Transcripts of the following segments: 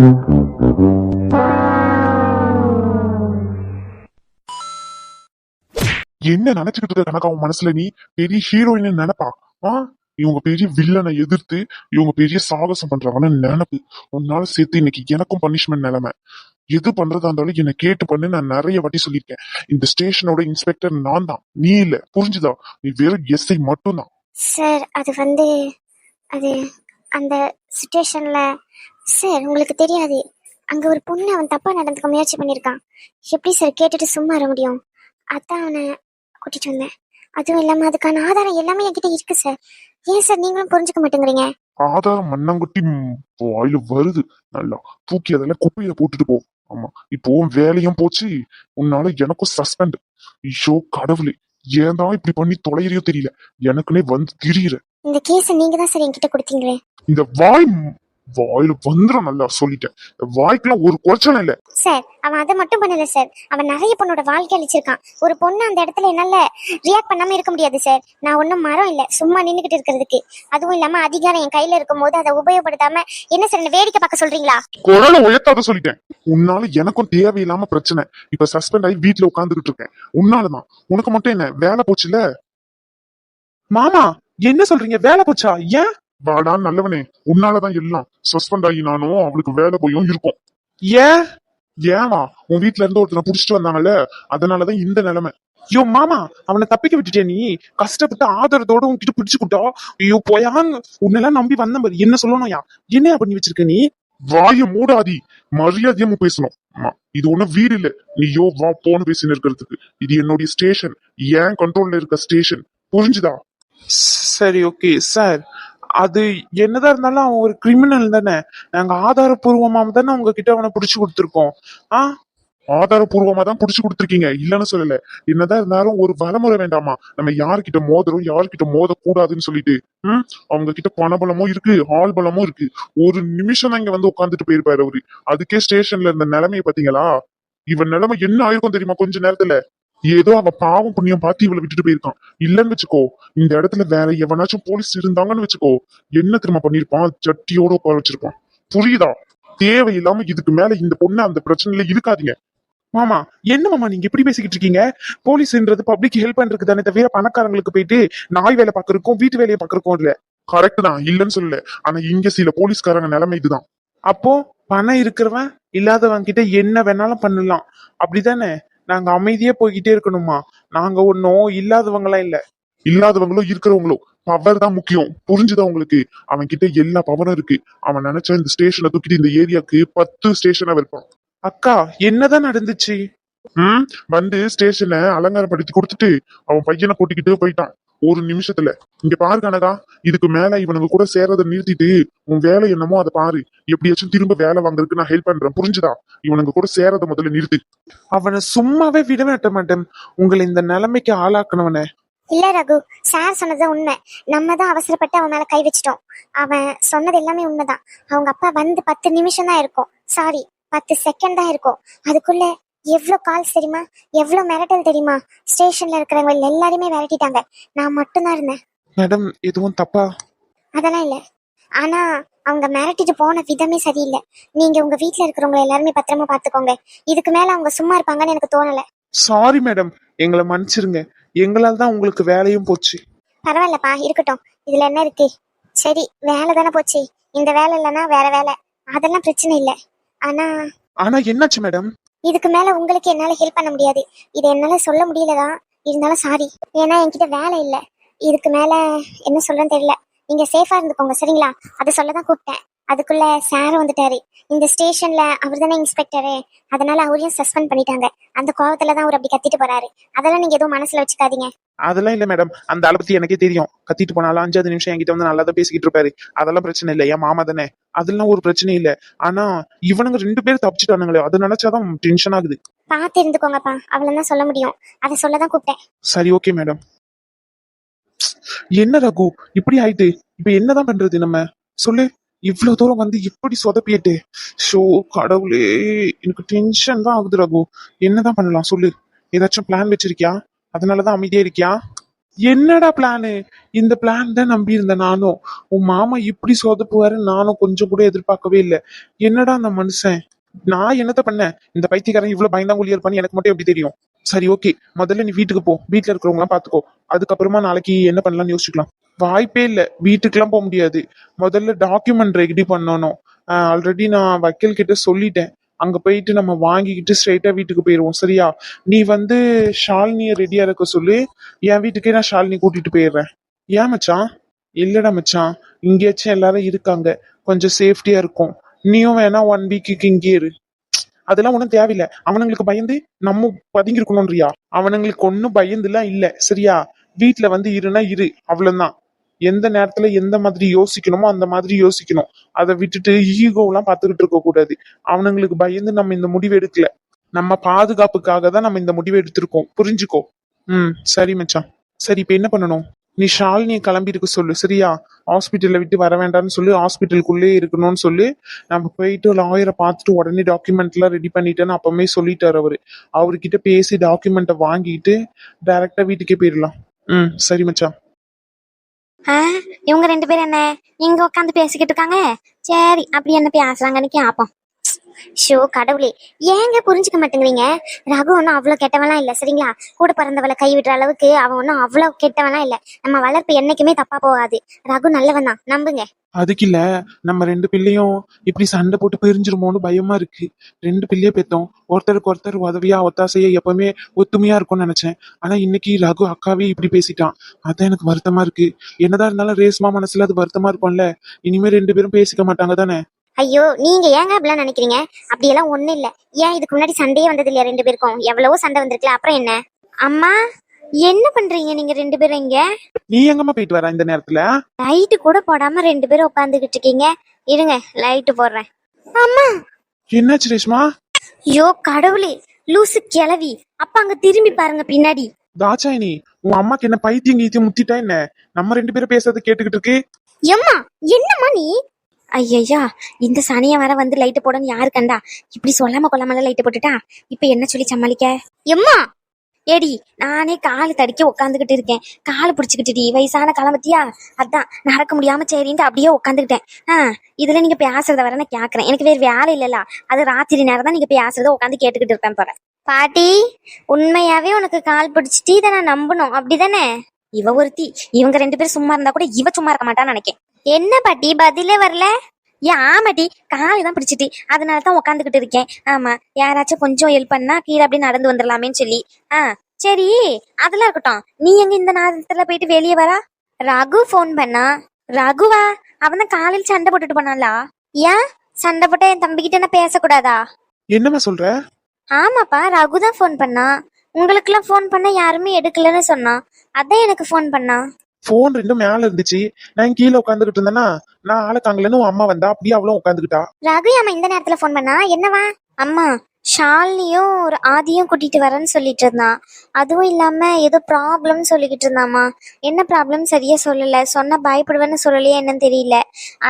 என்ன நினைச்சுக்கிட்டு இருக்க கணக்கா உன் மனசுல நீ பெரிய ஹீரோயின் நினைப்பா? ஆ? இவங்க பெரிய வில்லனை எதிர்த்து இவங்க பெரிய சாகசம் பண்றாங்கன்னு நினைப்பு. உன்னால சேர்த்து இன்னைக்கு எனக்கும் பனிஷ்மெண்ட் நிலைமை. எது பண்றதா இருந்தாலும் என்னை கேட்டு பண்ணு நான் நிறைய வாட்டி சொல்லியிருக்கேன். இந்த ஸ்டேஷனோட இன்ஸ்பெக்டர் நான் தான். நீ இல்ல. புரிஞ்சுதா? நீ வெறும் எஸ்ஐ மட்டும்தான். சார் அது வந்து அது அந்த சுச்சுவேஷன்ல சார் உங்களுக்கு தெரியாது. அங்க ஒரு பொண்ணு அவன் தப்பா நடந்துக்க முயற்சி பண்ணியிருக்கான். எப்படி சார் கேட்டுட்டு சும்மா இருக்க முடியும்? அதான் அவனை கூட்டிட்டு வந்தேன். அதுவும் இல்லாம அதுக்கான ஆதாரம் எல்லாமே என்கிட்ட இருக்கு சார். ஏன் சார் நீங்களும் புரிஞ்சுக்க மாட்டேங்கிறீங்க? ஆதாரம் மண்ணங்குட்டி வாயில வருது. நல்லா தூக்கி அதெல்லாம் குப்பையில போட்டுட்டு போ. ஆமா இப்போ வேலையும் போச்சு. உன்னால எனக்கும் சஸ்பெண்ட் ஐயோ கடவுளே. ஏன் தான் இப்படி பண்ணி தொலைறியோ தெரியல. எனக்குனே வந்து திரியிற. இந்த கேஸை நீங்க தான் சார் என்கிட்ட கொடுத்தீங்களே? இந்த வாய் வாயில வந்துடும் நல்லா சொல்லிட்டேன். வாய்க்கெல்லாம் ஒரு குறைச்சலும் இல்ல. சார் அவன் அதை மட்டும் பண்ணல சார். அவன் நிறைய பொண்ணோட வாழ்க்கை அழிச்சிருக்கான். ஒரு பொண்ணு அந்த இடத்துல என்னால ரியாக்ட் பண்ணாம இருக்க முடியாது சார். நான் ஒன்றும் மரம் இல்லை. சும்மா நின்றுகிட்டு இருக்கிறதுக்கு. அதுவும் இல்லாம அதிகாரம் என் கையில இருக்கும் போது அதை உபயோகப்படுத்தாம என்ன சார் என்ன வேடிக்கை பார்க்க சொல்றீங்களா? குரலை உயர்த்தாத சொல்லிட்டேன். உன்னால எனக்கும் தேவையில்லாம பிரச்சனை. இப்ப சஸ்பெண்ட் ஆகி வீட்டுல உட்காந்துக்கிட்டு இருக்கேன். உன்னாலதான். உனக்கு மட்டும் என்ன வேலை போச்சுல மாமா என்ன சொல்றீங்க? வேலை போச்சா? ஏன்? வாடா நல்லவனே. உன்னாலதான் எல்லாம் சஸ்பெண்ட் ஆகி நானும் அவளுக்கு வேலை போயும் இருக்கும். ஏன்? ஏவா உன் வீட்ல இருந்து ஒருத்தனை புடிச்சிட்டு வந்தாங்கல்ல அதனாலதான் இந்த நிலைமை. ஐயோ மாமா அவனை தப்பிக்க விட்டுட்டே நீ? கஷ்டப்பட்டு ஆதரத்தோட உன்கிட்ட பிடிச்சு கொடுத்தா ஐயோ போயாங்க உன்னெல்லாம் நம்பி வந்த மாதிரி என்ன சொல்லணும்யா என்னையா பண்ணி வச்சிருக்க நீ? வாய மூடாதி. மரியாதையமா பேசணும். இது ஒண்ணும் வீடு இல்ல. நீயோ வா போன்னு பேசின்னு இருக்கிறதுக்கு. இது என்னுடைய ஸ்டேஷன் ஏன் கண்ட்ரோல்ல இருக்க ஸ்டேஷன் புரிஞ்சுதா? சரி ஓகே சார் அது என்னதான் இருந்தாலும் அவன் ஒரு கிரிமினல் தானே. நாங்க ஆதாரபூர்வமா தானே உங்ககிட்ட அவனை புடிச்சு கொடுத்துருக்கோம். ஆ? ஆதாரபூர்வமா தான் புடிச்சு கொடுத்துருக்கீங்க. இல்லன்னு சொல்லல. என்னதான் இருந்தாலும் ஒரு வளமுறை வேண்டாமா? நம்ம யார்கிட்ட மோதுறோம் யார்கிட்ட மோத கூடாதுன்னு சொல்லிட்டு. ம்? அவங்க கிட்ட பணபலமும் இருக்கு ஆள் பலமும் இருக்கு. ஒரு நிமிஷம் தான் இங்க வந்து உட்காந்துட்டு போயிருப்பாரு அவரு. அதுக்கே ஸ்டேஷன்ல இருந்த நிலைமைய பாத்தீங்களா இவன் நிலைமை என்ன ஆயிருக்கும் தெரியுமா கொஞ்ச நேரத்துல? ஏதோ அவ பாவம் புண்ணியம் பார்த்து இவளை விட்டுட்டு போயிருக்கான். இல்லன்னு வச்சுக்கோ இந்த இடத்துல வேற எவனாச்சும் போலீஸ் இருந்தாங்கன்னு வச்சுக்கோ என்ன திரும்ப பண்ணிருப்பான் சட்டியோட உட்கார வச்சிருப்பான். புரியுதா? தேவையில்லாம இதுக்கு மேல இந்த பொண்ணு அந்த பிரச்சனையில இருக்காதீங்க மாமா என்ன மாமா நீங்க எப்படி பேசிக்கிட்டு இருக்கீங்க? போலீஸ்ன்றது பப்ளிக் ஹெல்ப் பண்றதுக்கு தானே தவிர பணக்காரங்களுக்கு போயிட்டு நாய் வேலை பாக்குறக்கும் வீட்டு வேலையை பாக்குறக்கும் இல்ல. கரெக்ட் தான். இல்லன்னு சொல்லல. ஆனா இங்க சில போலீஸ்காரங்க நிலைமை இதுதான். அப்போ பணம் இருக்கிறவன் இல்லாதவன் கிட்ட என்ன வேணாலும் பண்ணலாம். அப்படிதானே நாங்க அமைதியே போய்கிட்டே இருக்கணுமா? நாங்க ஒன்னும் இல்லாதவங்களாம் இல்ல. இல்லாதவங்களும் இருக்கிறவங்களோ பவர் தான் முக்கியம். புரிஞ்சுதா உங்களுக்கு? அவன் கிட்ட எல்லா பவரும் இருக்கு. அவன் நினைச்சா இந்த ஸ்டேஷனை தூக்கிட்டு இந்த ஏரியாக்கு பத்து ஸ்டேஷனா வைப்பான் அக்கா என்னதான் நடந்துச்சு? ம்? வந்து ஸ்டேஷனை அலங்காரப்படுத்தி கொடுத்துட்டு அவன் பையனை கூட்டிக்கிட்டு போயிட்டான். ஒரு நிமிஷத்துல இங்க பாரு கனகா இதுக்கு மேல இவனுங்க கூட சேர்றதை நிறுத்திட்டு உன் வேலை என்னமோ அதை பாரு. எப்படியாச்சும் திரும்ப வேலை வாங்குறதுக்கு நான் ஹெல்ப் பண்றேன். புரிஞ்சுதா? இவனுங்க கூட சேரதை முதல்ல நிறுத்து. அவனை சும்மாவே விட மாட்ட மாட்டேன் உங்களை இந்த நிலைமைக்கு ஆளாக்கணவனே இல்ல ரகு. சார் சொன்னது உண்மை. நம்ம தான் அவசரப்பட்டு அவன் மேல கை வச்சிட்டோம். அவன் சொன்னது எல்லாமே உண்மைதான். அவங்க அப்பா வந்து பத்து நிமிஷம் தான் இருக்கும். சாரி பத்து செகண்ட் தான் இருக்கும். அதுக்குள்ள எவ்வளோ கால்ஸ் தெரியுமா? எவ்வளோ மிரட்டல் தெரியுமா? ஸ்டேஷன்ல இருக்கிறவங்க எல்லாருமே விரட்டிட்டாங்க நான் மட்டும்தான் இருந்தேன். மேடம் எதுவும் தப்பா? அதெல்லாம் இல்ல. ஆனா அவங்க மிரட்டிட்டு போன விதமே சரியில்லை. நீங்க உங்க வீட்ல இருக்கிறவங்க எல்லாருமே பத்திரமா பாத்துக்கோங்க இதுக்கு மேல அவங்க சும்மா இருப்பாங்கன்னு எனக்கு தோணல. சாரி மேடம் எங்களை மன்னிச்சிருங்க. எங்களால் தான் உங்களுக்கு வேலையும் போச்சு. பரவாயில்லப்பா இருக்கட்டும். இதுல என்ன இருக்கு? சரி வேலை தானே போச்சு. இந்த வேலை இல்லைன்னா வேற வேலை. அதெல்லாம் பிரச்சனை இல்லை. ஆனா ஆனா என்னாச்சு மேடம் இதுக்கு மேல உங்களுக்கு என்னால ஹெல்ப் பண்ண முடியாது. இது என்னால சொல்ல முடியலதான் இருந்தாலும் சாரி ஏன்னா என்கிட்ட வேலை இல்லை. இதுக்கு மேல என்ன சொல்றேன்னு தெரியல. நீங்க சேஃபா இருந்துக்கோங்க சரிங்களா? அதை சொல்லதான் கூப்பிட்டேன். அதுக்குள்ள சார் வந்துட்டாரு. இந்த ஸ்டேஷன்ல அவர் தானே இன்ஸ்பெக்டரு அதனால அவரையும் சஸ்பெண்ட் பண்ணிட்டாங்க. அந்த கோவத்துல தான் அவர் அப்படி கத்திட்டு போறாரு. அதெல்லாம் நீங்க எதுவும் மனசுல வச்சுக்காதீங்க. அதெல்லாம் இல்ல மேடம் அந்த ஆளை பத்தி எனக்கே தெரியும். கத்திட்டு போனாலும் அஞ்சாவது நிமிஷம் என்கிட்ட வந்து நல்லா தான் பேசிக்கிட்டு இருப்பாரு. அதெல்லாம் பிரச்சனை இல்லை. என் மாமா தானே. அதெல்லாம் ஒரு பிரச்சனை இல்ல. ஆனா இவனுங்க ரெண்டு பேரும் தப்பிச்சுட்டானுங்களே. அது நினைச்சாதான் டென்ஷன் ஆகுது. பார்த்து இருந்துக்கோங்கப்பா. அவ்வளவுதான் சொல்ல முடியும். அதை சொல்ல தான் கூப்பிட்டேன். சரி ஓகே மேடம் என்ன ரகு? இப்படி ஆயிட்டு. இப்ப என்னதான் பண்றது நம்ம? சொல்லு. இவ்வளவு தூரம் வந்து இப்படி சொதப்பிட்டு. ஷோ கடவுளே. எனக்கு டென்ஷன் தான் ஆகுது ரகு. என்னதான் பண்ணலாம்? சொல்லு. ஏதாச்சும் பிளான் வச்சிருக்கியா? அதனாலதான் அமைதியா இருக்கியா? என்னடா பிளானு இந்த பிளான் தான் நம்பி இருந்தேன் நானும். உன் மாமா இப்படி சொதப்புவாரு நானும் கொஞ்சம் கூட எதிர்பார்க்கவே இல்லை. என்னடா அந்த மனுஷன்? நான் என்னத்த பண்ணேன்? இந்த பைத்தியக்காரன் இவ்வளவு பயந்தாங்குழியா இருப்பான்னு எனக்கு மட்டும் எப்படி தெரியும்? சரி ஓகே முதல்ல நீ வீட்டுக்கு போ. வீட்டுல இருக்கிறவங்க பாத்துக்கோ. அதுக்கப்புறமா நாளைக்கு என்ன பண்ணலாம்னு யோசிச்சுக்கலாம். வாய்ப்பே இல்ல. வீட்டுக்கெல்லாம் போக முடியாது. முதல்ல டாக்குமெண்ட் ரெடி பண்ணணும். ஆல்ரெடி நான் வக்கீல் கிட்ட சொல்லிட்டேன். அங்க போயிட்டு நம்ம வாங்கிக்கிட்டு ஸ்ட்ரைட்டா வீட்டுக்கு போயிருவோம். சரியா? நீ வந்து ஷாலினிய ரெடியா இருக்க சொல்லு. என் வீட்டுக்கே நான் ஷாலினி கூட்டிட்டு போயிடுறேன். ஏன் மச்சான்? இல்லடா மச்சான். இங்கேயாச்சும் எல்லாரும் இருக்காங்க. கொஞ்சம் சேஃப்டியா இருக்கும். நீயும் வேணா ஒன் வீக்குக்கு இங்கே இரு. அதெல்லாம் ஒன்றும் தேவையில்லை. அவனுங்களுக்கு பயந்து நம்ம பதுங்கிருக்கணும்ன்றியா? அவனுங்களுக்கு ஒன்றும் பயந்துலாம் இல்ல. சரியா? வீட்டுல வந்து இருனா இரு. அவ்வளவுதான். எந்த நேரத்துல எந்த மாதிரி யோசிக்கணுமோ அந்த மாதிரி யோசிக்கணும். அதை விட்டுட்டு ஈகோலாம் பார்த்துக்கிட்டு இருக்க கூடாது. அவனுங்களுக்கு பயந்து நம்ம இந்த முடிவு எடுக்கல. நம்ம பாதுகாப்புக்காக தான் நம்ம இந்த முடிவு எடுத்திருக்கோம். புரிஞ்சுக்கோ. ம் சரி மச்சான். சரி இப்ப என்ன பண்ணணும்? நீ ஷாலினியை கிளம்பி இருக்க சொல்லு சரியா? ஹாஸ்பிட்டல்ல விட்டு வர வேண்டாம்னு சொல்லி ஹாஸ்பிட்டலுக்குள்ளே இருக்கணும்னு சொல்லி. நம்ம போயிட்டு லாயரை பார்த்துட்டு உடனே டாக்குமெண்ட் எல்லாம் ரெடி பண்ணிட்டேன்னு அப்பவுமே சொல்லிட்டாரு அவரு. அவர்கிட்ட பேசி டாக்குமெண்ட்டை வாங்கிட்டு டைரக்டா வீட்டுக்கே போயிடலாம் ம் சரி மச்சான். ஆ இவங்க ரெண்டு பேரும் என்ன? இங்க உட்காந்து பேசிக்கிட்டு இருக்காங்க? சரி அப்படி என்ன பேசுறாங்கன்னு கேப்போம். ஷோ கடவுளே. ஏங்க புரிஞ்சுக்க மாட்டேங்கிறீங்க? ரகு ஒன்றும் அவ்வளோ கெட்டவெல்லாம் இல்லை சரிங்களா? கூட பிறந்தவளை கைவிடுற அளவுக்கு அவன் ஒன்றும் அவ்வளோ கெட்டவெல்லாம் இல்லை. நம்ம வளர்ப்பு என்னைக்குமே தப்பா போகாது. ரகு நல்லவன் தான். நம்புங்க. அதுக்கு இல்ல நம்ம ரெண்டு பிள்ளையும் இப்படி சண்டை போட்டு பிரிஞ்சிருமோன்னு பயமா இருக்கு. ரெண்டு பிள்ளைய பெத்தோம். ஒருத்தருக்கு ஒருத்தர் உதவியா ஒத்தாசையா எப்பவுமே ஒத்துமையா இருக்கும்னு நினைச்சேன். ஆனா இன்னைக்கு ரகு அக்காவே இப்படி பேசிட்டான். அதான் எனக்கு வருத்தமா இருக்கு. என்னதான் இருந்தாலும் ரேஸ்மா மனசுல அது வருத்தமா இருக்கும்ல. இனிமே ரெண்டு பேரும் பேசிக்க மாட்டாங்க தானே? ஐயோ நீங்க ஏங்க அப்படிலாம் நினைக்கிறீங்க? அப்படியெல்லாம் ஒண்ணும் இல்ல. ஏன் இதுக்கு முன்னாடி சண்டையே வந்தது இல்லையா ரெண்டு பேருக்கும்? எவ்வளவோ சண்டை வந்திருக்குல்ல அப்புறம் என்ன? அம்மா என்ன பண்றீங்க நீங்க ரெண்டு பேரும் இங்க? நீ எங்கம்மா போயிட்டு வர இந்த நேரத்துல? லைட்டு கூட போடாம ரெண்டு பேரும் உட்காந்துக்கிட்டு இருக்கீங்க. இருங்க லைட்டு போடுறேன். அம்மா! என்னாச்சு ரேஷ்மா? ஐயோ கடவுளே லூசு கிளவி அப்ப அங்க திரும்பி பாருங்க பின்னாடி. தாச்சாயினி உன் அம்மாக்கு என்ன பைத்தியம் கீத்தியம் முத்திட்டா என்ன? நம்ம ரெண்டு பேரும் பேசுறத கேட்டுக்கிட்டு இருக்கு. எம்மா என்னம்மா நீ? ஐயய்யா இந்த சனிய வர வந்து லைட்டு போடன்னு யாரு கண்டா? இப்படி சொல்லாம கொள்ளாமல லைட்டு போட்டுட்டா? இப்ப என்ன சொல்லி சமாளிக்க? எம்மா! ஏடி நானே காலு தடிக்க உட்காந்துக்கிட்டு இருக்கேன். காலு பிடிச்சிக்கிட்டுடி வயசான காலம் பத்தியா? அதான் நடக்க முடியாம சரின்ட்டு அப்படியே உட்காந்துக்கிட்டேன் ஆ இதுல நீங்க பேசுறத வர நான் கேக்குறேன். எனக்கு வேற வேலை இல்லல அது ராத்திரி நேரம் தான் நீங்க பேசுறத உட்காந்து கேட்டுக்கிட்டு இருப்பேன் போற பாட்டி உண்மையாவே உனக்கு கால் பிடிச்சிட்டு இதை நான் நம்பணும். அப்படிதானே? இவ ஒருத்தி இவங்க ரெண்டு பேரும் சும்மா இருந்தா கூட இவ சும்மா இருக்க மாட்டான்னு நினைக்கேன். என்ன பாட்டி? பதிலே வரல. ஏன் ஆமாட்டி. கால் தான் பிடிச்சிட்டு. அதனால தான் உட்காந்துக்கிட்டு இருக்கேன். ஆமா யாராச்சும் கொஞ்சம் ஹெல்ப் பண்ணா கீழே அப்படியே நடந்து வந்துடலாமேன்னு சொல்லி. ஆ சரி. அதெல்லாம் இருக்கட்டும். நீ எங்க இந்த நேரத்துல போயிட்டு வெளியே வரா? ரகு ஃபோன் பண்ணா. ரகுவா அவன் தான் காலையில் சண்டை போட்டுட்டு போனாளா? ஏன் சண்டை போட்டா என் தம்பிக்கிட்ட நான் பேசக்கூடாதா? என்னம்மா சொல்ற? ஆமாப்பா ரகு தான் ஃபோன் பண்ணா. உங்களுக்கெல்லாம் ஃபோன் பண்ண யாருமே எடுக்கலன்னு சொன்னான் அதான் எனக்கு ஃபோன் பண்ணா. போன் ரெண்டும் மேல இருந்துச்சு. நான் கீழே உட்காந்துக்கிட்டு இருந்தேன்னா நான் ஆளை தாங்கலன்னு உன் அம்மா வந்தா அப்படியே அவளும் உட்காந்துக்கிட்டா ரகு அம்மா இந்த நேரத்துல ஃபோன் பண்ணா? என்னவா? அம்மா ஷாலினியும் ஒரு ஆதியும் கூட்டிட்டு வரேன்னு சொல்லிட்டு இருந்தான் அதுவும் இல்லாம ஏதோ ப்ராப்ளம் சொல்லிக்கிட்டு இருந்தாமா என்ன ப்ராப்ளம் சரியா சொல்லல. சொன்னா பயப்படுவேன்னு சொல்லலையே என்னன்னு தெரியல.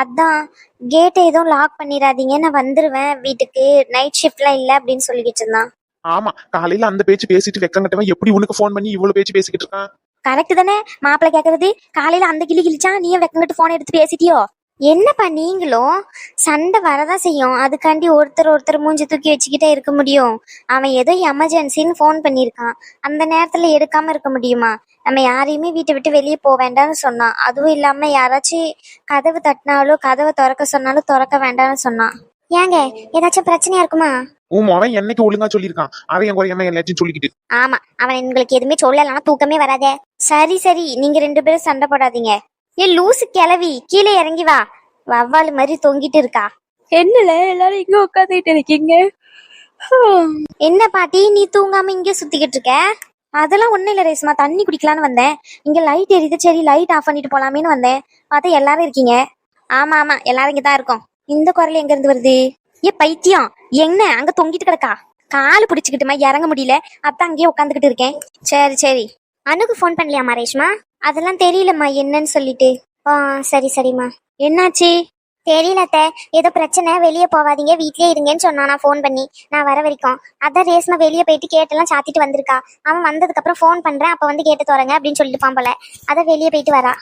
அதான் கேட்டை எதுவும் லாக் பண்ணிடாதீங்க. நான் வந்துருவேன் வீட்டுக்கு. நைட் ஷிஃப்ட்லாம் இல்ல அப்படின்னு சொல்லிக்கிட்டு இருந்தான் ஆமா காலையில அந்த பேச்சு பேசிட்டு வெக்கங்கட்டவன் எப்படி உனக்கு ஃபோன் பண்ணி இவ்வளவு பேச்சு பேசிக்கிட்டு இருக்கான்? கரெக்ட் தானே? மாப்பிள்ளை கேக்குறது காலையில அந்த கிளி கிழிச்சா நீ வெக்கங்கிட்டு போன் எடுத்து பேசிட்டியோ? என்னப்பா நீங்களும்? சண்டை வரதான் செய்யும். அதுக்காண்டி ஒருத்தர் ஒருத்தர் மூஞ்சி தூக்கி வச்சுக்கிட்டே இருக்க முடியும். அவன் ஏதோ எமர்ஜென்சின்னு ஃபோன் பண்ணியிருக்கான். அந்த நேரத்தில் எடுக்காம இருக்க முடியுமா? நம்ம யாரையுமே வீட்டை விட்டு வெளியே போக வேண்டாம்னு சொன்னான். அதுவும் இல்லாமல் யாராச்சும் கதவு தட்டினாலோ கதவை திறக்க சொன்னாலும் திறக்க வேண்டாம்னு சொன்னான். ஏங்க ஏதாச்சும் பிரச்சனையா இருக்குமா? உன் மவன் என்னைக்கு ஒழுங்கா சொல்லியிருக்கான்? அவன் என் குறையாம எல்லாத்தையும் சொல்லிக்கிட்டு? ஆமா அவன் உங்களுக்கு எதுவுமே சொல்லலாம் தூக்கமே வராதே. சரி சரி நீங்க ரெண்டு பேரும் சண்டை போடாதீங்க. ஏ லூசு கிளவி கீழே இறங்கி வா. வவ்வால் மாதிரி தொங்கிட்டு இருக்கா. என்னல எல்லாரும் இங்க உட்காந்துட்டு இருக்கீங்க? என்ன பாட்டி நீ தூங்காம இங்கே சுத்திக்கிட்டு இருக்க? அதெல்லாம் ஒண்ணும் இல்ல ரேஸ்மா தண்ணி குடிக்கலான்னு வந்தேன். இங்க லைட் எரியுது சரி லைட் ஆஃப் பண்ணிட்டு போலாமேன்னு வந்தேன். பார்த்தா எல்லாரும் இருக்கீங்க? ஆமா ஆமா எல்லாரும் இங்க தான் இருக்கோம். இந்த குரல் எங்க இருந்து வருது? ஏ பைத்தியம். என்ன அங்க தொங்கிட்டு கிடக்கா. காலு பிடிச்சிக்கிட்டுமா இறங்க முடியல. அதான் அங்கேயே உட்காந்துக்கிட்டு இருக்கேன். சரி சரி. அனுக்கு ஃபோன் பண்ணலையாமா ரேஷ்மா? அதெல்லாம் தெரியலம்மா என்னன்னு சொல்லிட்டு. ஆ சரி சரிம்மா. என்னாச்சு? தெரியல அத்தை. ஏதோ பிரச்சனை. வெளியே போகாதீங்க. வீட்லயே இருங்கன்னு சொன்னான் நான் ஃபோன் பண்ணி. நான் வர வரைக்கும். அதான் ரேஸ்மா வெளியே போயிட்டு கேட்டெல்லாம் சாத்திட்டு வந்திருக்கா. அவன் வந்ததுக்கு அப்புறம் ஃபோன் பண்றேன். அப்ப வந்து கேட்டு தோறங்க அப்படின்னு சொல்லிட்டு போல. அதான் வெளியே போயிட்டு வரா.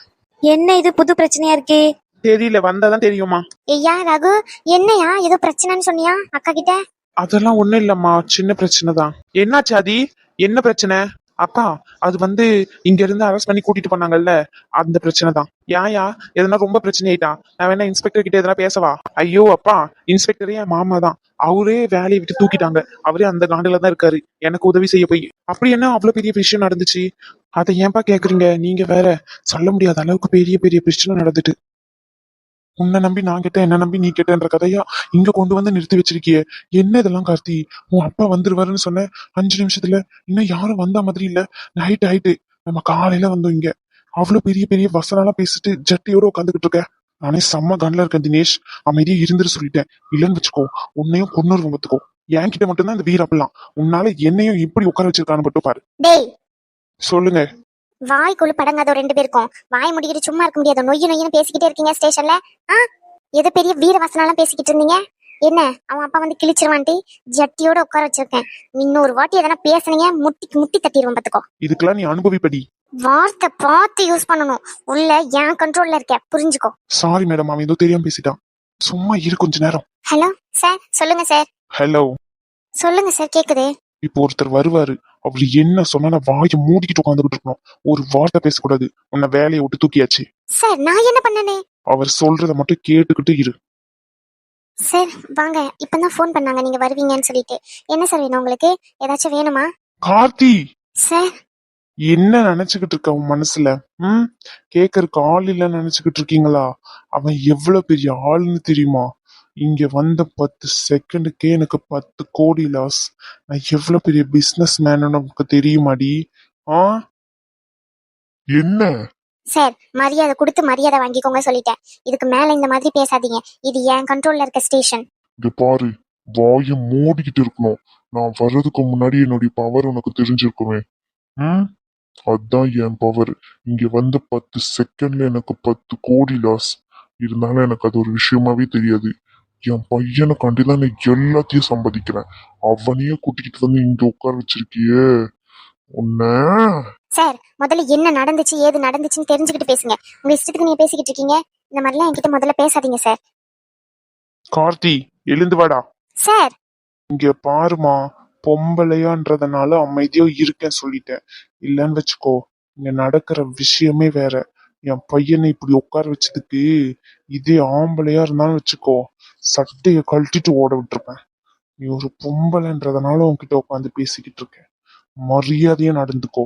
என்ன இது? புது பிரச்சனையா இருக்கு. தெரியல வந்தாதான் தெரியுமா? ஐயா ரகு என்னையா ஏதோ பிரச்சனைன்னு சொன்னியா? அக்கா கிட்ட அதெல்லாம் ஒண்ணும் இல்லம்மா சின்ன பிரச்சனை தான். என்னாச்சு ஆதி? என்ன பிரச்சனை? அக்கா அது வந்து இங்க இருந்து அரெஸ்ட் பண்ணி கூட்டிட்டு போனாங்கல்ல அந்த பிரச்சனை தான். ஏன்யா எதனா ரொம்ப பிரச்சனை ஆயிட்டா நான் வேணா இன்ஸ்பெக்டர் கிட்ட எதனா பேசவா? ஐயோ அப்பா இன்ஸ்பெக்டரே என் மாமா தான். அவரே வேலையை விட்டு தூக்கிட்டாங்க. அவரே அந்த காண்டில தான் இருக்காரு. எனக்கு உதவி செய்ய போய். அப்படி என்ன அவ்வளவு பெரிய விஷயம் நடந்துச்சு? அதை ஏன்பா கேக்குறீங்க? நீங்க வேற சொல்ல முடியாத அளவுக்கு பெரிய பெரிய பிரச்சனை நடந்துட்டு. உன்னை நம்பி நான் கேட்டேன் என்ன நம்பி நீ கேட்டேன்ற கதையா இங்க கொண்டு வந்து நிறுத்தி வச்சிருக்கியே? என்ன இதெல்லாம் கார்த்தி? உன் அப்பா வந்துருவாருன்னு சொன்ன அஞ்சு நிமிஷத்துல இன்னும் யாரும் வந்த மாதிரி இல்ல. நைட் ஆயிட்டு. நம்ம காலையில வந்தோம் இங்க. அவ்வளவு பெரிய பெரிய வசனம்லாம் பேசிட்டு ஜட்டியோட உட்காந்துக்கிட்டு இருக்க. நானே செம்ம கண்ல இருக்கேன் தினேஷ். அமைதியா இருந்துட்டு சொல்லிட்டேன். இல்லைன்னு வச்சுக்கோ. உன்னையும் கொன்னூறு பார்த்துக்கோ என்கிட்ட மட்டும்தான் இந்த வீரப்பெல்லாம். உன்னால என்னையும் இப்படி உட்கார வச்சிருக்கான்னு மட்டும் பாரு. டேய். சொல்லுங்க வாய்க்குள்ள படங்காத ரெண்டு பேருக்கும். வாய் முடிக்கிட்டு சும்மா இருக்க முடியாது? நொய்யு நொய்யுன்னு பேசிக்கிட்டே இருக்கீங்க ஸ்டேஷன்ல? ஆ? ஏதோ பெரிய வீர வசனம்லாம் பேசிக்கிட்டு இருந்தீங்க? என்ன? அவன் அப்பா வந்து கிழிச்சிருவான்ட்டு ஜட்டியோட உட்கார வச்சிருக்கேன். இன்னொரு வாட்டி எதனா பேசுனீங்க முட்டிக்கு முட்டி தட்டிடுவோம் பாத்துக்கோ இதுக்கெல்லாம் நீ அனுபவிப்படி. வார்த்தை பார்த்து யூஸ் பண்ணணும். உள்ள என் கண்ட்ரோல்ல இருக்க. புரிஞ்சுக்கோ. சாரி மேடம் அவன் ஏதோ தெரியாம பேசிட்டான். சும்மா இரு கொஞ்ச நேரம். ஹலோ சார் சொல்லுங்க சார் ஹலோ சொல்லுங்க சார் கேக்குது. இப்போ ஒருத்தர் வருவாரு. அவர் என்ன சொன்னா வாயை மூடிக்கிட்டு உட்காந்துக்கிட்டு இருக்கணும். ஒரு வார்த்தை பேசக்கூடாது. உன்னை வேலையை விட்டு தூக்கியாச்சு. சார் நான் என்ன பண்ணனே? அவர் சொல்றத மட்டும் கேட்டுக்கிட்டு இரு. சார் வாங்க. இப்பதான் ஃபோன் பண்ணாங்க. நீங்க வருவீங்கன்னு சொல்லிட்டு. என்ன சார் வேணும் உங்களுக்கு? ஏதாச்சும் வேணுமா? கார்த்தி! சார் என்ன நினைச்சுக்கிட்டு இருக்க உன் மனசுல? ம்? கேக்கறதுக்கு ஆள் இல்லைன்னு நினைச்சுக்கிட்டு இருக்கீங்களா? அவன் எவ்வளவு பெரிய ஆளுன்னு தெரியுமா? இங்க வந்த பத்து செகண்டுக்கே எனக்கு பத்து கோடி லாஸ் நான் எவ்வளவு பெரிய பிசினஸ் மேனு உனக்கு தெரியுமாடி? ஆ? என்ன? சார் மரியாதை கொடுத்து மரியாதை வாங்கிக்கோங்க சொல்லிட்டேன். இதுக்கு மேல இந்த மாதிரி பேசாதீங்க. இது என் கண்ட்ரோல்ல இருக்க ஸ்டேஷன் இங்க பாரு வாயை மூடிக்கிட்டு இருக்கணும். நான் வர்றதுக்கு முன்னாடி என்னுடைய பவர் உனக்கு தெரிஞ்சிருக்குமே. ம் அதான் என் பவர் இங்க வந்த பத்து செகண்ட்ல எனக்கு பத்து கோடி லாஸ் இருந்தாலும் எனக்கு அது ஒரு விஷயமாவே தெரியாது. என் பையனை கண்டிதான் நான் எல்லாத்தையும் சம்பாதிக்கிறேன். அவனையே கூட்டிக்கிட்டு வந்து இங்க உட்கார வச்சிருக்கியே. உன்ன? சார் முதல்ல என்ன நடந்துச்சு ஏது நடந்துச்சுன்னு தெரிஞ்சுக்கிட்டு பேசுங்க. உங்க இஷ்டத்துக்கு நீங்க பேசிக்கிட்டு இருக்கீங்க. இந்த மாதிரிலாம் என்கிட்ட முதல்ல பேசாதீங்க சார். கார்த்தி எழுந்து வாடா. சார். இங்க பாருமா பொம்பளையான்றதுனால அமைதியா இருக்கேன் சொல்லிட்டேன். இல்லன்னு வச்சுக்கோ இங்க நடக்கிற விஷயமே வேற. என் பையனை இப்படி உட்கார வச்சதுக்கு இதே ஆம்பளையா இருந்தாலும் வச்சுக்கோ. சட்டையை கழட்டிட்டு ஓட விட்டுருப்பேன். நீ ஒரு பொம்பளைன்றதுனால உன்கிட்ட உட்காந்து பேசிக்கிட்டு இருக்கேன். மரியாதையா நடந்துக்கோ.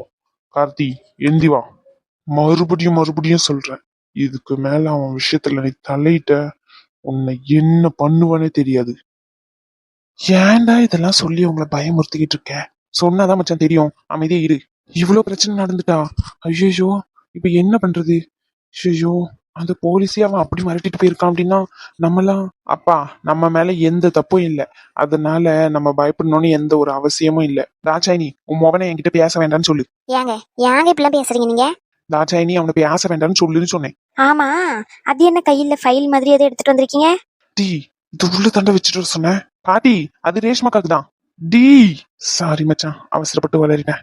கார்த்தி எந்தி வா. மறுபடியும் மறுபடியும் சொல்றேன். இதுக்கு மேல அவன் விஷயத்துல நீ தலையிட்ட உன்னை என்ன பண்ணுவானே தெரியாது. ஏன்டா இதெல்லாம் சொல்லி உங்களை பயமுறுத்திக்கிட்டு இருக்க? சொன்னாதான் மச்சான் தெரியும். அமைதியா இரு. இவ்வளவு பிரச்சனை நடந்துட்டா. ஐயோ இப்ப என்ன பண்றது? ஐயோ அந்த போலீஸே அவன் அப்படி மிரட்டிட்டு போயிருக்கான் அப்படின்னா நம்மலாம் அப்பா நம்ம மேல எந்த தப்பும் இல்ல. அதனால நம்ம பயப்படணும்னு எந்த ஒரு அவசியமும் இல்ல. தாட்சாயினி உன் மகனை என்கிட்ட பேச வேண்டாம்னு சொல்லு. ஏங்க ஏங்க இப்படிலாம் பேசுறீங்க நீங்க? தாட்சாயினி அவனை பேச வேண்டாம்னு சொல்லுன்னு சொன்னேன். ஆமா அது என்ன கையில ஃபைல் மாதிரி எதை எடுத்துட்டு வந்திருக்கீங்க? டி இது உள்ள தண்டை வச்சுட்டு வர சொன்னேன். பாட்டி அது ரேஷ்மாக்காக்கு தான். டி. சாரி மச்சான் அவசரப்பட்டு வளரிட்டேன்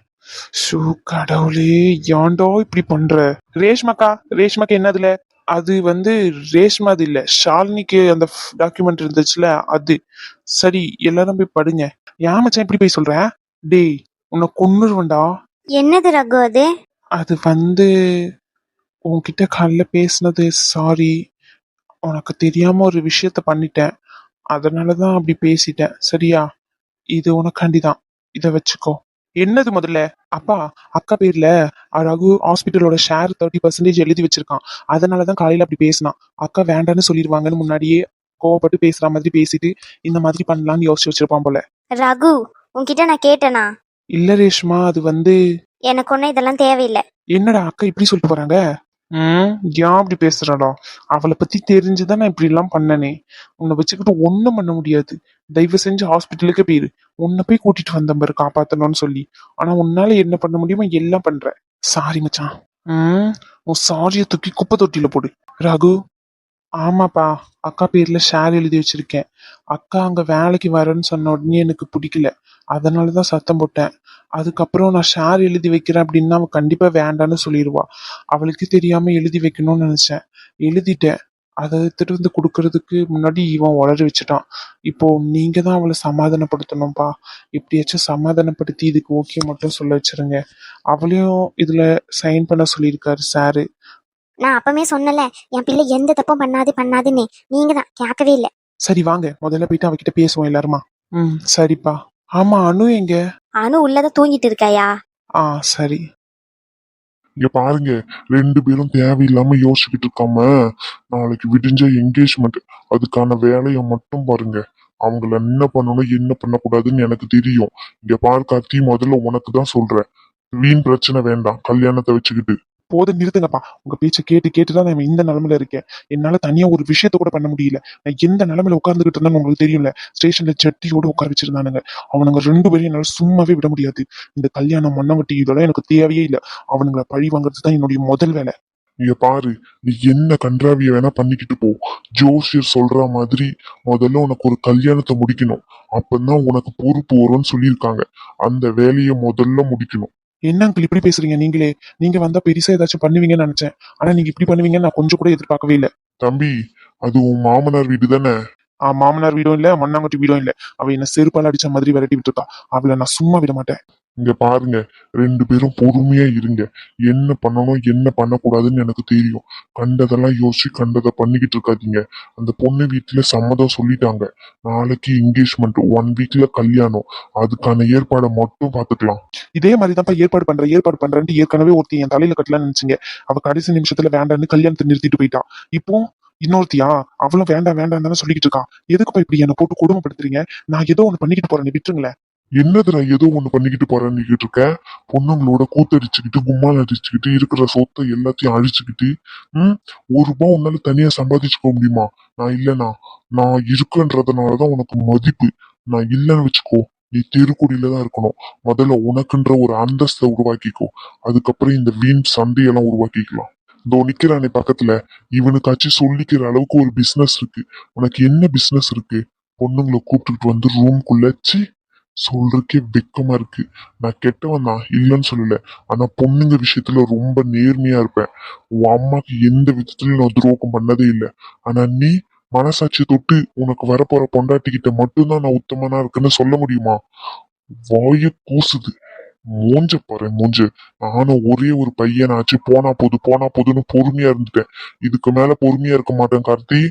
ஷூ கடவுளே ஏன்டா இப்படி பண்ற? ரேஷ்மாக்கா ரேஷ்மாக்கு என்னதுல அது வந்து ரேஷ்மாது இல்ல. ஷாலினிக்கு அந்த டாக்குமெண்ட் இருந்துச்சுல அது. சரி எல்லாரும் போய் படுங்க. ஏன் மச்சான் இப்படி போய் சொல்ற? டேய் உன்னை கொன்னுருவன்டா. என்னது ரகு அது? அது வந்து உன்கிட்ட காலைல பேசுனது சாரி உனக்கு தெரியாம ஒரு விஷயத்த பண்ணிட்டேன். அதனாலதான் அப்படி பேசிட்டேன். சரியா? இது உனக்காண்டி தான் இத வச்சுக்கோ. என்னது முதல்ல? அப்பா அக்கா பேர்ல ரகு ஹாஸ்பிட்டலோட ஷேர் தேர்ட்டி பர்சன்டேஜ் எழுதி வச்சிருக்கான். அதனாலதான் காலையில அப்படி பேசினான். அக்கா வேண்டான்னு சொல்லிடுவாங்கன்னு முன்னாடியே கோவப்பட்டு பேசுற மாதிரி பேசிட்டு இந்த மாதிரி பண்ணலாம்னு யோசிச்சு வச்சிருப்பான் போல. ரகு உன்கிட்ட நான் கேட்டேனா? இல்ல ரேஷ்மா அது வந்து எனக்கு ஒன்னும் இதெல்லாம் தேவையில்லை. என்னடா அக்கா இப்படி சொல்லிட்டு போறாங்க? ம் ஏன் அப்படி பேசுறடா? அவளை பத்தி தெரிஞ்சுதான் நான் இப்படி எல்லாம் பண்ணனே. உன்னை வச்சுக்கிட்டு ஒன்றும் பண்ண முடியாது. தயவு செஞ்சு ஹாஸ்பிட்டலுக்கு போயிரு. உன்னை போய் கூட்டிட்டு வந்தேன் பாரு காப்பாத்தணும்னு சொல்லி. ஆனா உன்னால என்ன பண்ண முடியுமோ எல்லாம் பண்ற. சாரி மச்சான். ம் உன் சாரிய தூக்கி குப்பை தொட்டியில போடு. ரகு. ஆமாப்பா அக்கா பேர்ல ஷேர் எழுதி வச்சிருக்கேன். அக்கா அங்க வேலைக்கு வரேன்னு சொன்ன உடனே எனக்கு பிடிக்கல. அதனால தான் சத்தம் போட்டேன். அதுக்கப்புறம் நான் ஷேர் எழுதி வைக்கிறேன் அப்படின்னா அவன் கண்டிப்பா வேண்டான்னு சொல்லிடுவா. அவளுக்கு தெரியாம எழுதி வைக்கணும்னு நினைச்சேன். எழுதிட்டேன். அதை எடுத்துட்டு வந்து கொடுக்கறதுக்கு முன்னாடி இவன் உளறி வச்சுட்டான். இப்போ நீங்க தான் அவளை சமாதானப்படுத்தணும்ப்பா எப்படியாச்சும் சமாதானப்படுத்தி இதுக்கு ஓகே மட்டும் சொல்ல வச்சிருங்க. அவளையும் இதுல சைன் பண்ண சொல்லியிருக்காரு சாரு நான் அப்பவே சொன்னல என் பிள்ளை எந்த தப்பும் பண்ணாது பண்ணாதுன்னு. நீங்க தான் கேட்கவே இல்லை. சரி வாங்க. முதல்ல போயிட்டு அவகிட்ட பேசுவோம் எல்லாருமா. ம். சரிப்பா. ஆமா அனு எங்க? அனு உள்ளதான் தூங்கிட்டு இருக்காயா? ஆ சரி. இங்க பாருங்க ரெண்டு பேரும் தேவையில்லாம யோசிச்சுக்கிட்டு இருக்காம நாளைக்கு விடிஞ்ச என்கேஜ்மெண்ட் அதுக்கான வேலையை மட்டும் பாருங்க. அவங்கள என்ன பண்ணணும் என்ன பண்ணக்கூடாதுன்னு எனக்கு தெரியும். இங்க பாரு கார்த்தி முதல்ல உனக்கு தான் சொல்றேன். வீண் பிரச்சனை வேண்டாம். கல்யாணத்தை வச்சுக்கிட்டு. போதும் நிறுத்துங்கப்பா. உங்க பேச்சை கேட்டு கேட்டு தான் நான் இந்த நிலமையில இருக்கேன். என்னால தனியா ஒரு விஷயத்த கூட பண்ண முடியல. நான் எந்த நிலமையில உட்கார்ந்துகிட்டு இருந்தேன்னு உங்களுக்கு தெரியல ஸ்டேஷன்ல சட்டியோட உட்கார வச்சிருந்தானுங்க. அவனுங்க ரெண்டு பேரும் என்னால சும்மாவே விட முடியாது. இந்த கல்யாணம் மண்ணவட்டி இதெல்லாம் எனக்கு தேவையே இல்லை. அவனுங்களை பழி வாங்குறது தான் என்னுடைய முதல் வேலை. இங்க பாரு நீ என்ன கன்றாவிய வேணா பண்ணிக்கிட்டு போ. ஜோசியர் சொல்ற மாதிரி முதல்ல உனக்கு ஒரு கல்யாணத்தை முடிக்கணும். அப்பதான் உனக்கு பொறுப்பு வரும்னு சொல்லியிருக்காங்க. அந்த வேலையை முதல்ல முடிக்கணும். என்ன அங்கிள் இப்படி பேசுறீங்க? நீங்களே. நீங்க வந்தா பெருசா ஏதாச்சும் பண்ணுவீங்கன்னு நினைச்சேன். ஆனா நீங்க இப்படி பண்ணுவீங்கன்னு நான் கொஞ்சம் கூட எதிர்பார்க்கவே இல்லை. தம்பி அது உன் மாமனார் வீடு தானே? மாமனார் வீடும் இல்ல மண்ணாங்கட்டி வீடும் இல்ல. அவ என்ன செருப்பால அடிச்ச மாதிரி விரட்டி விட்டுருக்கா அவளை நான் சும்மா விட மாட்டேன். இங்க பாருங்க ரெண்டு பேரும் பொறுமையா இருங்க. என்ன பண்ணணும் என்ன பண்ணக்கூடாதுன்னு எனக்கு தெரியும். கண்டதெல்லாம் யோசிச்சு கண்டதை பண்ணிக்கிட்டு இருக்காதீங்க. அந்த பொண்ணு வீட்டுல சம்மதம் சொல்லிட்டாங்க. நாளைக்கு என்கேஜ்மெண்ட் ஒன் வீக்ல கல்யாணம். அதுக்கான ஏற்பாடை மட்டும் பாத்துக்கலாம் இதே மாதிரி தான்ப்பா ஏற்பாடு பண்றேன் ஏற்பாடு பண்றேன்ட்டு ஏற்கனவே ஒருத்தி என் தலையில கட்டலாம்னு நினைச்சீங்க. அவ கடைசி நிமிஷத்துல வேண்டான்னு கல்யாணத்தை நிறுத்திட்டு போயிட்டா. இப்போ இன்னொருத்தியா? அவளும் வேண்டாம் வேண்டாம் தானே சொல்லிக்கிட்டு இருக்கான் எதுக்குப்பா இப்படி என்ன போட்டு கொடுமைப்படுத்துறீங்க? நான் ஏதோ ஒண்ணு பண்ணிக்கிட்டு போறேன் விட்டுருங்களேன். என்னதுடா ஏதோ ஒண்ணு பண்ணிக்கிட்டு போறேன்னு இருக்க பொண்ணுங்களோட கூத்தடிச்சுக்கிட்டு கும்மால் அடிச்சுக்கிட்டு இருக்கிற சொத்தை எல்லாத்தையும் அழிச்சுக்கிட்டு ம்? ஒரு ரூபாய் உன்னால தனியா சம்பாதிச்சுக்க முடியுமா? நான் இல்லைனா நான் இருக்குன்றதுனாலதான் உனக்கு மதிப்பு. நான் இல்லைன்னு வச்சுக்கோ. நீ திருக்குடியில தான் இருக்கணும். முதல்ல உனக்குன்ற ஒரு அந்தஸ்தை உருவாக்கிக்கோ. அதுக்கப்புறம் இந்த வீண் சண்டையெல்லாம் உருவாக்கிக்கலாம். இதோ நிக்கிறானே பக்கத்துல. இவனுக்காச்சும் சொல்லிக்கிற அளவுக்கு ஒரு பிசினஸ் இருக்கு. உனக்கு என்ன பிசினஸ் இருக்கு? பொண்ணுங்களை கூப்பிட்டுட்டு வந்து ரூம்குள்ள சி சொல்றதுக்கே வெக்கமா இருக்கு. நான் கெட்டவன் தான் இல்லைன்னு சொல்லல. ஆனா பொண்ணுங்க விஷயத்துல ரொம்ப நேர்மையா இருப்பேன். உன் அம்மாக்கு எந்த விதத்துலயும் நான் துரோகம் பண்ணதே இல்லை. ஆனா நீ மனசாட்சி தொட்டு உனக்கு வரப்போற பொண்டாட்டிக்கிட்ட மட்டும்தான் நான் உத்தமனா இருக்குன்னு சொல்ல முடியுமா? வாய கூசுது. மூஞ்ச பாரு மூஞ்ச. நானும் ஒரே ஒரு பையனாச்சு. போனா போது போனா போதுன்னு பொறுமையா இருந்துட்டேன். இதுக்கு மேல பொறுமையா இருக்க மாட்டேன் கார்த்தி.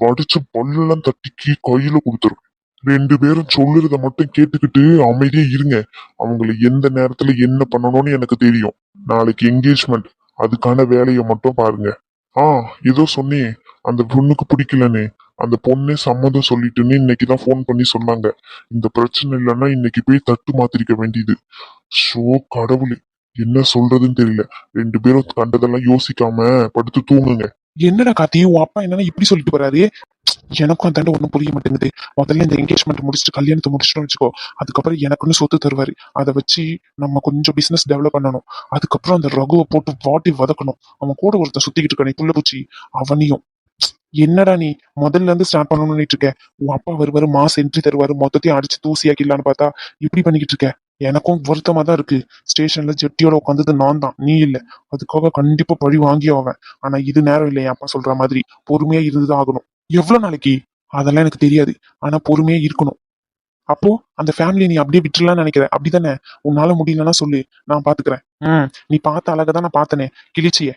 வடிச்சு பல்லெல்லாம் தட்டிக்கி கையில கொடுத்துரும் ரெண்டு பேரும் சொல்லுறத மட்டும் கேட்டுக்கிட்டு அமைதியா இருங்க. அவங்களை எந்த நேரத்துல என்ன பண்ணணும்னு எனக்கு தெரியும். நாளைக்கு என்கேஜ்மெண்ட் அதுக்கான வேலையை மட்டும் பாருங்க. ஆ ஏதோ சொன்னே அந்த பொண்ணுக்கு பிடிக்கலன்னு. அந்த பொண்ணே சம்மதம் சொல்லிட்டுன்னு இன்னைக்கு தான் ஃபோன் பண்ணி சொன்னாங்க. இந்த பிரச்சனை இல்லைன்னா இன்னைக்கு போய் தட்டு மாத்திரிக்க வேண்டியது. ஷோ கடவுளே. என்ன சொல்றதுன்னு தெரியல. ரெண்டு பேரும் கண்டதெல்லாம் யோசிக்காம படுத்து தூங்குங்க. என்னடா கார்த்தி உன் அப்பா என்னன்னா இப்படி சொல்லிட்டு போறாரு? எனக்கும் அந்த ஒன்றும் புரிய மாட்டேங்குது. முதல்ல இந்த என்கேஜ்மெண்ட் முடிச்சுட்டு கல்யாணத்தை முடிச்சுட்டோம் வச்சுக்கோ. அதுக்கப்புறம் எனக்குன்னு சொத்து தருவாரு. அதை வச்சு நம்ம கொஞ்சம் பிசினஸ் டெவலப் பண்ணணும். அதுக்கப்புறம் அந்த ரகுவை போட்டு வாட்டி வதக்கணும். அவன் கூட ஒருத்தன் சுத்திக்கிட்டு இருக்கானே புள்ள பூச்சி. அவனையும். என்னடா நீ? முதல்ல இருந்து ஸ்டார்ட் பண்ணணும்னு இருக்க. உன் அப்பா வருவாரு மாஸ் என்ட்ரி தருவாரு மொத்தத்தையும் அடிச்சு தூசியாக்கிடலான்னு பார்த்தா இப்படி பண்ணிக்கிட்டு இருக்க. எனக்கும் வருத்தமா தான் இருக்கு. ஸ்டேஷன்ல ஜெட்டியோட உட்காந்தது நான் தான். நீ இல்ல. அதுக்காக கண்டிப்பா பழி வாங்கி ஆவேன். ஆனா இது நேரம் இல்லை என் அப்பா சொல்ற மாதிரி. பொறுமையா இருந்துதான் ஆகணும். எவ்வளவு நாளைக்கு? அதெல்லாம் எனக்கு தெரியாது. ஆனா பொறுமையா இருக்கணும். அப்போ அந்த ஃபேமிலியை நீ அப்படியே விட்டுறலாம்னு நினைக்கிற. அப்படிதானே? உன்னால முடியலன்னா சொல்லு. நான் பாத்துக்கிறேன். ம். நீ பார்த்த அழகை தான் நான் பார்த்தனே. கிழிச்சியே.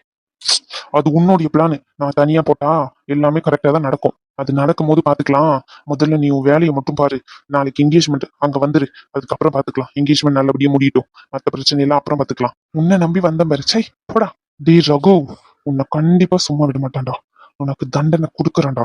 அது உன்னுடைய பிளான் நான் தனியா போட்டா எல்லாமே கரெக்டா தான் நடக்கும். அது நடக்கும் போது பாத்துக்கலாம். முதல்ல நீ உன் வேலையை மட்டும் பாரு. நாளைக்கு என்கேஜ்மெண்ட் அங்க வந்துரு. அதுக்கப்புறம் பாத்துக்கலாம். என்கேஜ்மெண்ட் நல்லபடியா முடியட்டும். மத்த பிரச்சனை எல்லாம் அப்புறம் பாத்துக்கலாம். உன்னை நம்பி வந்த மாதிரி சை போடா. டே ரகு உன்னை கண்டிப்பா சும்மா விட மாட்டான்டா. உனக்கு தண்டனை கொடுக்குறேன்டா.